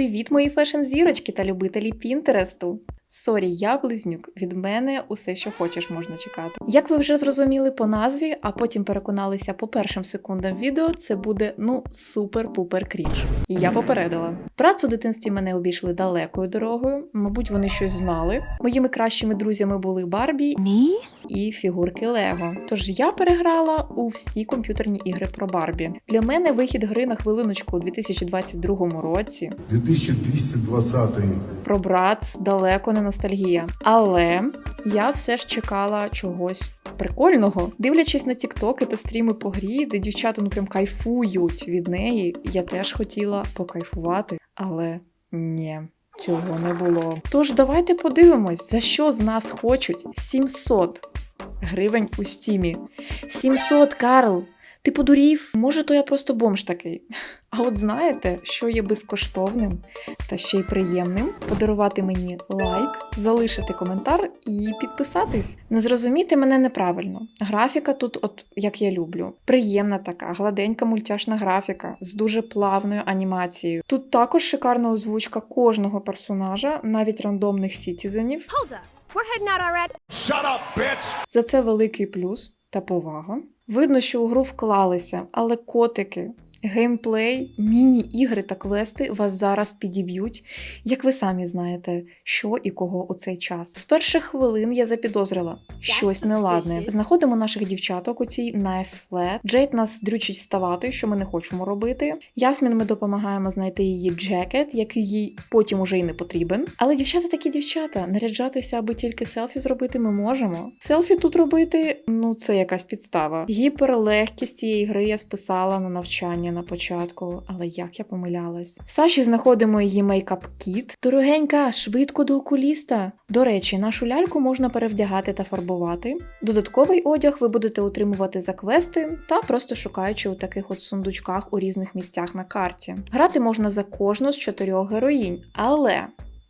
Привіт, мої фешн-зірочки та любителі Пінтересту! Сорі, я близнюк. Від мене усе, що хочеш, можна чекати. Як ви вже зрозуміли по назві, а потім переконалися по першим секундам відео, це буде ну супер-пупер крінж. І я попередила. Працю у дитинстві мене обійшли далекою дорогою. Мабуть, вони щось знали. Моїми кращими друзями були Барбі Me? І фігурки Лего. Тож я переграла у всі комп'ютерні ігри про Барбі. Для мене вихід гри на хвилиночку у 2022 році 2220 про брат далеко не ностальгія. Але я все ж чекала чогось прикольного. Дивлячись на тіктоки та стріми по грі, де дівчата ну прям кайфують від неї, я теж хотіла покайфувати, але ні. Цього не було. Тож давайте подивимось, за що з нас хочуть 700 гривень у стімі. 700, Карл! Ти подурів? Може, то я просто бомж такий. А от знаєте, що є безкоштовним та ще й приємним? Подарувати мені лайк, залишити коментар і підписатись. Не зрозуміти мене неправильно. Графіка тут, от як я люблю, приємна така, гладенька мультяшна графіка з дуже плавною анімацією. Тут також шикарна озвучка кожного персонажа, навіть рандомних сітізенів. Hold up. We're heading out already. Shut up, bitch! За це великий плюс та повага. Видно, що у гру вклалися, але котики, геймплей, міні-ігри та квести вас зараз підіб'ють, як ви самі знаєте, що і кого у цей час. З перших хвилин я запідозрила щось неладне. Знаходимо наших дівчаток у цій Nice Flat. Джейд нас дрючить вставати, що ми не хочемо робити. Ясмін ми допомагаємо знайти її джекет, який їй потім уже й не потрібен. Але дівчата такі дівчата, наряджатися, аби тільки селфі зробити, ми можемо. Селфі тут робити, ну це якась підстава. Гіперлегкість цієї гри я списала на навчання на початку, але як я помилялась. Саші знаходимо її мейкап кіт. Дорогенька, швидко до окуліста. До речі, нашу ляльку можна перевдягати та фарбувати. Додатковий одяг ви будете отримувати за квести та просто шукаючи у таких от сундучках у різних місцях на карті. Грати можна за кожну з чотирьох героїнь, але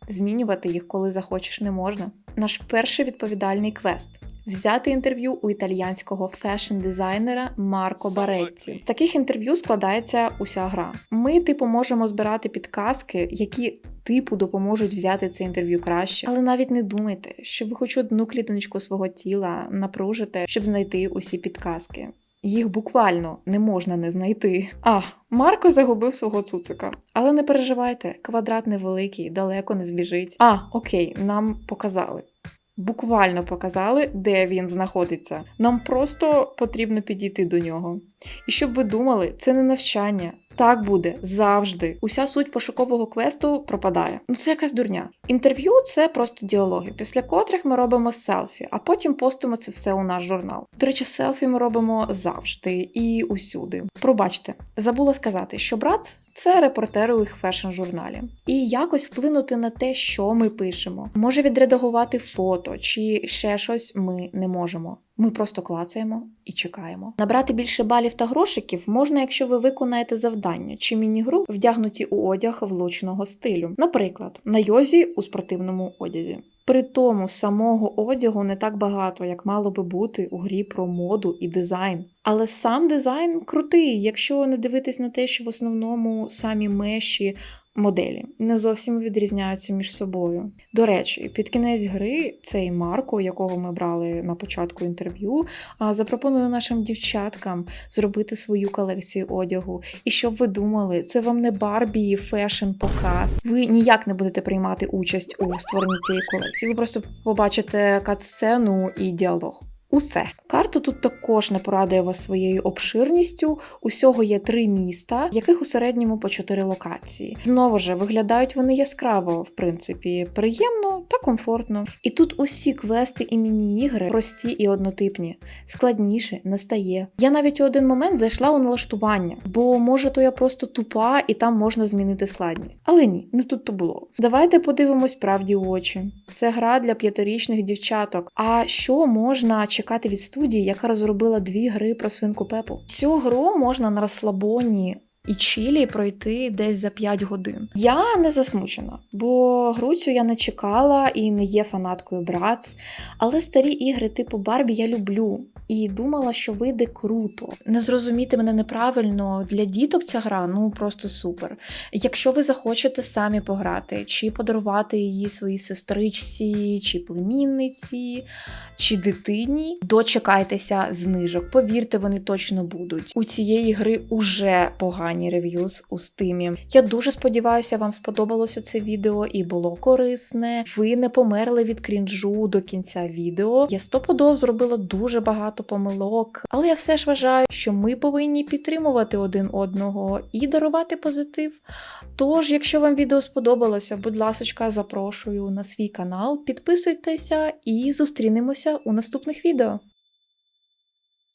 змінювати їх, коли захочеш, не можна. Наш перший відповідальний квест. Взяти інтерв'ю у італіянського фешн-дизайнера Марко Баретті. З таких інтерв'ю складається уся гра. Ми, типу, можемо збирати підказки, які типу допоможуть взяти це інтерв'ю краще. Але навіть не думайте, що ви хоч одну клітиночку свого тіла напружите, щоб знайти усі підказки. Їх буквально не можна не знайти. А, Марко загубив свого цуцика. Але не переживайте, квадрат невеликий, далеко не збіжить. А, окей, нам показали. Буквально показали, де він знаходиться. Нам просто потрібно підійти до нього. І щоб ви думали, це не навчання. Так буде завжди. Уся суть пошукового квесту пропадає. Ну це якась дурня. Інтерв'ю це просто діалоги, після котрих ми робимо селфі, а потім постимо це все у наш журнал. До речі, селфі ми робимо завжди і усюди. Пробачте, забула сказати, що брат це репортер у їх фешн-журналі. І якось вплинути на те, що ми пишемо. Може відредагувати фото чи ще щось ми не можемо. Ми просто клацаємо і чекаємо. Набрати більше балів та грошиків можна, якщо ви виконаєте завдання чи міні-гру, вдягнуті у одяг влучного стилю. Наприклад, на йозі у спортивному одязі. При тому самого одягу не так багато, як мало би бути у грі про моду і дизайн. Але сам дизайн крутий, якщо не дивитись на те, що в основному самі меші моделі не зовсім відрізняються між собою. До речі, під кінець гри цей Марко, якого ми брали на початку інтерв'ю, а, запропонує нашим дівчаткам зробити свою колекцію одягу. І щоб ви думали, це вам не Барбі фешн показ. Ви ніяк не будете приймати участь у створенні цієї колекції. Ви просто побачите кат-сцену і діалог. Усе. Карта тут також не порадує вас своєю обширністю. Усього є три міста, яких у середньому по чотири локації. Знову ж виглядають вони яскраво, в принципі, приємно та комфортно. І тут усі квести і міні-ігри прості і однотипні. Складніше не стає. Я навіть у один момент зайшла у налаштування, бо може то я просто тупа і там можна змінити складність. Але ні, не тут то було. Давайте подивимось правді у очі. Це гра для п'ятирічних дівчаток. А що можна чекати від студії, яка розробила дві гри про свинку Пепу? Цю гру можна на розслабоні і чилі пройти десь за 5 годин. Я не засмучена, бо гру цю я не чекала і не є фанаткою Братс, але старі ігри типу Барбі я люблю і думала, що вийде круто. Не зрозуміти мене неправильно, для діток ця гра ну просто супер. Якщо ви захочете самі пограти, чи подарувати її своїй сестричці, чи племінниці, чи дитині, дочекайтеся знижок. Повірте, вони точно будуть. У цієї гри уже погані рев'юз у стимі. Я дуже сподіваюся, вам сподобалося це відео і було корисне. Ви не померли від крінжу до кінця відео. Я стопудов зробила дуже багато помилок, але я все ж вважаю, що ми повинні підтримувати один одного і дарувати позитив. Тож, якщо вам відео сподобалося, будь ласка, запрошую на свій канал, підписуйтеся і зустрінемося у наступних відео.